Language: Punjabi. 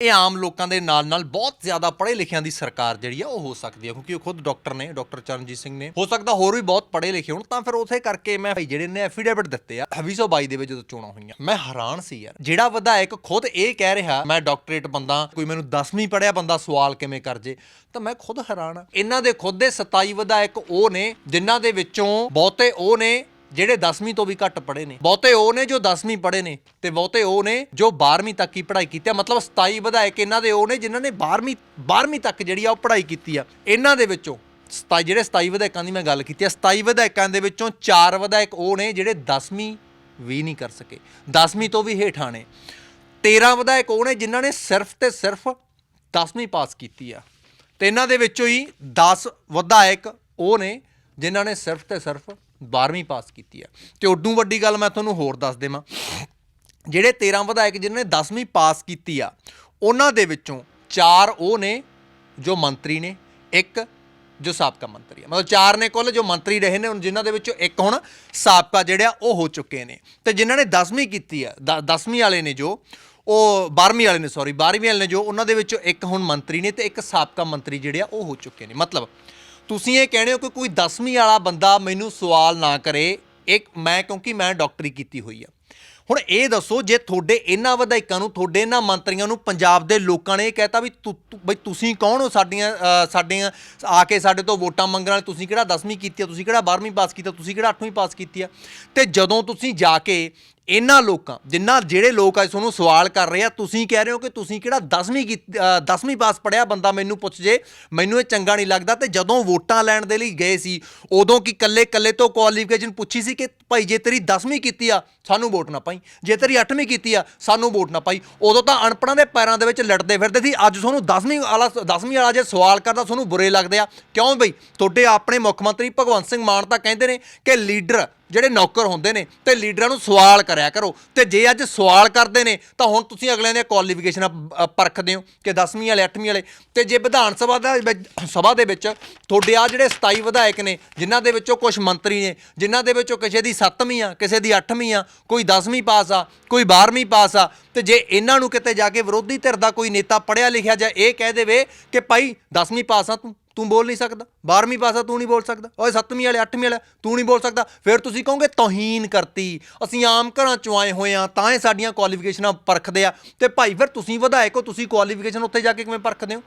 ਇਹ ਆਮ ਲੋਕਾਂ ਦੇ ਨਾਲ ਨਾਲ ਬਹੁਤ ਜ਼ਿਆਦਾ ਪੜ੍ਹੇ ਲਿਖਿਆਂ ਦੀ ਸਰਕਾਰ ਜਿਹੜੀ ਆ ਉਹ ਹੋ ਸਕਦੀ ਹੈ ਕਿਉਂਕਿ ਉਹ ਖੁਦ ਡਾਕਟਰ ਨੇ, ਡਾਕਟਰ ਚਰਨਜੀਤ ਸਿੰਘ ਨੇ। ਹੋ ਸਕਦਾ ਹੋਰ ਵੀ ਬਹੁਤ ਪੜ੍ਹੇ ਲਿਖੇ ਹੋਣ, ਤਾਂ ਫਿਰ ਉਸੇ ਕਰਕੇ ਮੈਂ ਭਾਈ ਜਿਹੜੇ ਨੇ ਐਫੀਡੇਵਿਟ ਦਿੱਤੇ ਆ 2022 ਦੇ ਵਿੱਚ ਜਦੋਂ ਚੋਣਾਂ ਹੋਈਆਂ, ਮੈਂ ਹੈਰਾਨ ਸੀ ਯਾਰ। ਜਿਹੜਾ ਵਿਧਾਇਕ ਖੁਦ ਇਹ ਕਹਿ ਰਿਹਾ, ਮੈਂ ਡਾਕਟਰੇਟ ਬੰਦਾ, ਕੋਈ ਮੈਨੂੰ 10ਵੀਂ ਪੜ੍ਹਿਆ ਬੰਦਾ ਸਵਾਲ ਕਿਵੇਂ ਕਰ ਜੇ, ਤਾਂ ਮੈਂ ਖੁਦ ਹੈਰਾਨ ਆ। ਇਹਨਾਂ ਦੇ ਖੁਦ ਦੇ 27 ਵਿਧਾਇਕ ਉਹ ਨੇ, ਜਿਨ੍ਹਾਂ ਦੇ ਵਿੱਚੋਂ ਬਹੁਤੇ ਉਹ ਨੇ ਜਿਹੜੇ 10ਵੀਂ ਤੋਂ ਵੀ ਘੱਟ ਪੜ੍ਹੇ ਨੇ। ਬਹੁਤੇ ਉਹ ਨੇ ਜੋ 10ਵੀਂ ਪੜ੍ਹੇ ਨੇ ਤੇ ਬਹੁਤੇ ਉਹ ਨੇ ਜੋ 12ਵੀਂ ਤੱਕ ਹੀ ਪੜ੍ਹਾਈ ਕੀਤੀ ਆ। ਮਤਲਬ 27 ਵਿਧਾਇਕ ਇਹਨਾਂ ਦੇ ਉਹ ਨੇ ਜਿਨ੍ਹਾਂ ਨੇ 12ਵੀਂ 12ਵੀਂ ਤੱਕ ਜਿਹੜੀ ਆ ਉਹ ਪੜ੍ਹਾਈ ਕੀਤੀ ਆ। ਇਹਨਾਂ ਦੇ ਵਿੱਚੋਂ 27 ਜਿਹੜੇ 27 ਵਿਧਾਇਕਾਂ ਦੀ ਮੈਂ ਗੱਲ ਕੀਤੀ ਆ 27 ਵਿਧਾਇਕਾਂ ਦੇ ਵਿੱਚੋਂ 4 ਵਿਧਾਇਕ ਉਹ ਨੇ ਜਿਹੜੇ 10ਵੀਂ ਵੀ ਨਹੀਂ ਕਰ ਸਕੇ। 10ਵੀਂ ਤੋਂ ਵੀ ਹੇਠਾਂ ਨੇ। 13 ਵਿਧਾਇਕ ਉਹ ਨੇ ਜਿਨ੍ਹਾਂ ਨੇ ਸਿਰਫ ਤੇ ਸਿਰਫ 10ਵੀਂ ਪਾਸ ਕੀਤੀ ਆ। ਤੇ ਇਹਨਾਂ ਦੇ ਵਿੱਚੋਂ ਹੀ 10 ਵਿਧਾਇਕ ਉਹ ਨੇ ਜਿਨ੍ਹਾਂ ਨੇ ਸਿਰਫ ਤੇ ਸਿਰਫ 12ਵੀਂ ਪਾਸ ਕੀਤੀ ਹੈ। ਤੇ ਉਦੋਂ ਵੱਡੀ ਗੱਲ ਮੈਂ ਤੁਹਾਨੂੰ ਹੋਰ ਦੱਸ ਦੇਵਾਂ। ਜਿਹੜੇ 13 ਵਿਧਾਇਕ ਜਿਨ੍ਹਾਂ ਨੇ 10ਵੀਂ ਪਾਸ ਕੀਤੀ ਆ, ਉਹਨਾਂ ਦੇ ਵਿੱਚੋਂ ਚਾਰ ਉਹ ਨੇ ਜੋ ਮੰਤਰੀ ਨੇ, ਇੱਕ ਜੋ ਸਾਬਕਾ ਮੰਤਰੀ ਆ। ਮਤਲਬ ਚਾਰ ਨੇ ਕੁੱਲ ਜੋ ਮੰਤਰੀ ਰਹੇ ਨੇ, ਹੁਣ ਜਿਨ੍ਹਾਂ ਦੇ ਵਿੱਚੋਂ ਇੱਕ ਹੁਣ ਸਾਬਕਾ ਜਿਹੜਾ ਉਹ ਹੋ ਚੁੱਕੇ ਨੇ। ਤੇ ਜਿਨ੍ਹਾਂ ਨੇ 10ਵੀਂ ਕੀਤੀ ਆ 10ਵੀਂ ਵਾਲੇ ਨੇ ਜੋ, ਉਹ 12ਵੀਂ ਵਾਲੇ ਨੇ ਸੌਰੀ 12ਵੀਂ ਵਾਲੇ ਨੇ ਜੋ, ਉਹਨਾਂ ਦੇ ਵਿੱਚੋਂ ਇੱਕ ਹੁਣ ਮੰਤਰੀ ਨੇ ਤੇ ਇੱਕ ਸਾਬਕਾ ਮੰਤਰੀ ਜਿਹੜੇ ਆ, ਉਹ ਹੋ ਚੁੱਕੇ ਨੇ। ਮਤਲਬ ਤੁਸੀਂ ਇਹ ਕਹਿੰਦੇ ਹੋ ਕਿ ਕੋਈ 10ਵੀਂ ਵਾਲਾ ਬੰਦਾ ਮੈਨੂੰ ਸਵਾਲ ਨਾ ਕਰੇ ਇੱਕ ਮੈਂ ਕਿਉਂਕਿ ਮੈਂ ਡਾਕਟਰੀ ਕੀਤੀ ਹੋਈ ਆ। ਹੁਣ ਇਹ ਦੱਸੋ ਜੇ ਤੁਹਾਡੇ ਇਹਨਾਂ ਵਿਧਾਇਕਾਂ ਨੂੰ ਤੁਹਾਡੇ ਇਹਨਾਂ ਮੰਤਰੀਆਂ ਨੂੰ ਪੰਜਾਬ ਦੇ ਲੋਕਾਂ ਨੇ ਇਹ ਕਹਿਤਾ ਵੀ ਤੁ- ਤੁ- ਬਈ ਤੁਸੀਂ ਕੌਣ ਹੋ ਸਾਡੀਆਂ ਅ, ਸਾਡੀਆਂ ਆ ਕੇ ਸਾਡੇ ਤੋਂ ਵੋਟਾਂ ਮੰਗਣ ਵਾਲੇ ਤੁਸੀਂ ਕਿਹੜਾ 10ਵੀਂ ਕੀਤੀ ਆ ਤੁਸੀਂ ਕਿਹੜਾ 12ਵੀਂ ਪਾਸ ਕੀਤਾ ਤੁਸੀਂ ਕਿਹੜਾ 8ਵੀਂ ਪਾਸ ਕੀਤੀ ਆ। ਤੇ ਜਦੋਂ ਤੁਸੀਂ ਜਾ ਕੇ ਇਹਨਾਂ ਲੋਕਾਂ, ਜਿੰਨਾ, ਜਿਹੜੇ ਲੋਕ ਅੱਜ ਤੁਹਾਨੂੰ ਸਵਾਲ ਕਰ ਰਹੇ ਆ, ਤੁਸੀਂ ਕਹਿ ਰਹੇ ਹੋ ਕਿ ਤੁਸੀਂ ਕਿਹੜਾ 10ਵੀਂ 10ਵੀਂ ਪਾਸ ਪੜਿਆ ਬੰਦਾ ਮੈਨੂੰ ਪੁੱਛ ਜੇ, ਮੈਨੂੰ ਇਹ ਚੰਗਾ ਨਹੀਂ ਲੱਗਦਾ। ਤੇ ਜਦੋਂ ਵੋਟਾਂ ਲੈਣ ਦੇ ਲਈ ਗਏ ਸੀ, ਉਦੋਂ ਕਿ ਕੱਲੇ ਕੱਲੇ ਤੋਂ ਕੁਆਲੀਫਿਕੇਸ਼ਨ ਪੁੱਛੀ ਸੀ ਕਿ ਭਾਈ ਜੇ ਤੇਰੀ 10ਵੀਂ ਕੀਤੀ ਆ, ਸਾਨੂੰ ਵੋਟ ਨਾ ਪਾਈ। ਜੇ ਤੇਰੀ 8ਵੀਂ ਕੀਤੀ ਆ, ਸਾਨੂੰ ਵੋਟ ਨਾ ਪਾਈ। ਉਦੋਂ ਤਾਂ ਅਨਪੜਾਂ ਦੇ ਪੈਰਾਂ ਦੇ ਵਿੱਚ ਲੜਦੇ ਫਿਰਦੇ ਸੀ। ਅੱਜ ਤੁਹਾਨੂੰ 10ਵੀਂ ਵਾਲਾ 10ਵੀਂ ਵਾਲਾ ਜੇ ਸਵਾਲ ਕਰਦਾ, ਤੁਹਾਨੂੰ ਬੁਰੇ ਲੱਗਦੇ ਆ। ਕਿਉਂ ਬਈ? ਤੁਹਾਡੇ ਆਪਣੇ ਮੁੱਖ ਮੰਤਰੀ ਭਗਵੰਤ ਸਿੰਘ ਮਾਨ ਤਾਂ ਕਹਿੰਦੇ ਨੇ ਕਿ ਲੀਡਰ ਜਿਹੜੇ ਨੌਕਰ ਹੁੰਦੇ ਨੇ ਤੇ ਲੀਡਰਾਂ ਨੂੰ ਸਵਾਲ ਕਰਿਆ ਕਰੋ। ਤੇ ਜੇ ਅੱਜ ਸਵਾਲ ਕਰਦੇ ਨੇ, ਤਾਂ ਹੁਣ ਤੁਸੀਂ ਅਗਲਿਆਂ ਦੀਆਂ ਕੁਆਲੀਫਿਕੇਸ਼ਨਾਂ ਪਰਖਦੇ ਹੋ ਕਿ 10ਵੀਂ ਵਾਲੇ 8ਵੀਂ ਵਾਲੇ। ਤੇ ਜੇ ਵਿਧਾਨ ਸਭਾ ਦਾ ਵਿੱਚ- ਸਭਾ ਦੇ ਵਿੱਚ ਤੁਹਾਡੇ ਆ ਜਿਹੜੇ 27 ਵਿਧਾਇਕ ਨੇ, ਜਿਨ੍ਹਾਂ ਦੇ ਵਿੱਚੋਂ ਕੁਝ ਮੰਤਰੀ ਨੇ, ਜਿਨ੍ਹਾਂ ਦੇ ਵਿੱਚੋਂ ਕਿਸੇ ਦੀ 7ਵੀਂ ਆ, ਕਿਸੇ ਦੀ 8ਵੀਂ ਆ, ਕੋਈ 10ਵੀਂ ਪਾਸ ਆ, ਕੋਈ 12ਵੀਂ ਪਾਸ ਆ, ਤੇ ਜੇ ਇਹਨਾਂ ਨੂੰ ਕਿਤੇ ਜਾ ਕੇ ਵਿਰੋਧੀ ਧਿਰ ਦਾ ਕੋਈ ਨੇਤਾ ਪੜਿਆ ਲਿਖਿਆ ਜਾਂ ਇਹ ਕਹਿ ਦੇਵੇ ਕਿ ਭਾਈ 10ਵੀਂ ਪਾਸ ਆ ਤੂੰ ਤੂੰ ਬੋਲ ਨਹੀਂ ਸਕਦਾ। 12ਵੀਂ ਪਾਸਾ ਤੂੰ ਨਹੀਂ ਬੋਲ ਸਕਦਾ। ਓਏ 7ਵੀਂ ਵਾਲੇ 8ਵੀਂ ਵਾਲੇ, ਤੂੰ ਨਹੀਂ ਬੋਲ ਸਕਦਾ। ਫਿਰ ਤੁਸੀਂ ਕਹੋਗੇ, ਤੋਹੀਨ ਕਰਤੀ। ਅਸੀਂ ਆਮ ਘਰਾਂ ਚੋਂ ਆਏ ਹੋਏ ਆ, ਤਾਂ ਇਹ ਸਾਡੀਆਂ ਕੁਆਲੀਫਿਕੇਸ਼ਨਾਂ ਪਰਖਦੇ ਆ। ਤੇ ਭਾਈ, ਫਿਰ ਤੁਸੀਂ ਵਧਾਇਕ ਹੋ, ਤੁਸੀਂ ਕੁਆਲੀਫਿਕੇਸ਼ਨ ਉੱਥੇ ਜਾ ਕੇ ਕਿਵੇਂ ਪਰਖਦੇ ਹੋ?